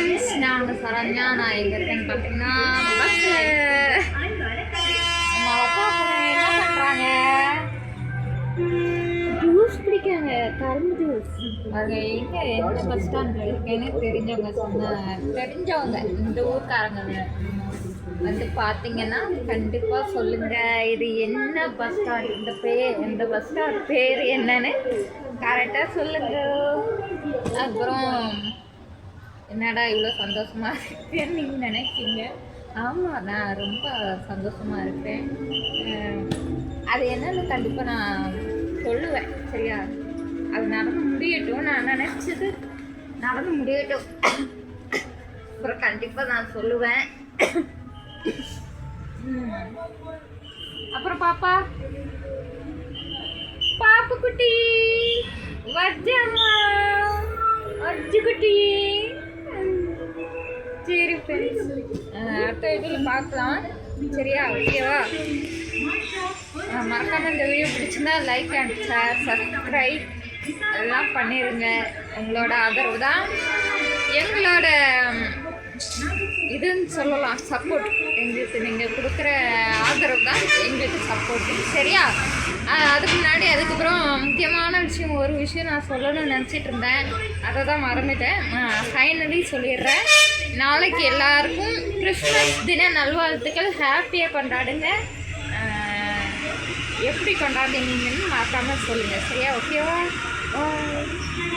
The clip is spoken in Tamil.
ஃப்ரெண்ட்ஸ் நாங்கள் சரண்யா நான் எங்கே இருக்கேன்னு பார்த்தீங்கன்னா என்ன பண்ணுறாங்க ஜூஸ் குடிக்காங்க கரும்பு ஜூஸ் அது எங்கே எந்த பஸ் ஸ்டாண்டில் இருக்கேன்னு தெரிஞ்சவங்க சொன்ன தெரிஞ்சவங்க இந்த ஊர்க்காரங்க. வந்து பார்த்தீங்கன்னா கண்டிப்பாக சொல்லுங்கள் இது என்ன பஸ் ஸ்டாண்ட் இந்த பேர் இந்த பஸ் ஸ்டாண்ட் பேர் என்னன்னு கரெக்டாக சொல்லுங்கள் அப்புறம் என்னடா இவ்வளோ சந்தோஷமா இருக்கேன்னு நீங்கள் நினைப்பீங்க ஆமாம் நான் ரொம்ப சந்தோஷமாக இருக்கேன். அது என்னன்னு கண்டிப்பாக நான் சொல்லுவேன் சரியா? அது நடந்து முடியட்டும் நான் நினச்சது நடந்து முடியட்டும். அப்புறம் கண்டிப்பாக நான் சொல்லுவேன். அப்புறம் பாப்பா? பாப்பு குட்டி வர்ஜம்மா வர்ஜு குட்டி. சரி ஃப்ரெண்ட்ஸ் அடுத்த இதில் பார்க்கலாம். சரியா? ஓகேவா மறக்காமல் மறக்காம இந்த வீடியோ பிடிச்சிருந்தா லைக் அண்ட் ஷேர் சப்ஸ்கிரைப் எல்லாம் பண்ணிடுங்க உங்களோட ஆதரவு தான். எங்களோட இதுன்னு சொல்லலாம் சப்போர்ட் எங்களுக்கு நீங்கள் கொடுக்குற ஆதரவு தான் எங்களுக்கு சப்போர்ட் சரியா? அதுக்கு அதுக்கப்புறம் முக்கியமான விஷயம் ஒரு விஷயம் நான் சொல்லணும்னு நினச்சிட்டு இருந்தேன். அதை தான் மறந்துட்டேன் ஃபைனலி சொல்லிடுறேன். நாளைக்கு எல்லாருக்கும் கிறிஸ்மஸ் தின நல்வாழ்த்துக்கள். ஹாப்பியாக கொண்டாடுங்க. எப்படி கொண்டாடுனீங்கன்னு மறக்காமல் சொல்லுங்கள் சரியா? ஓகேவா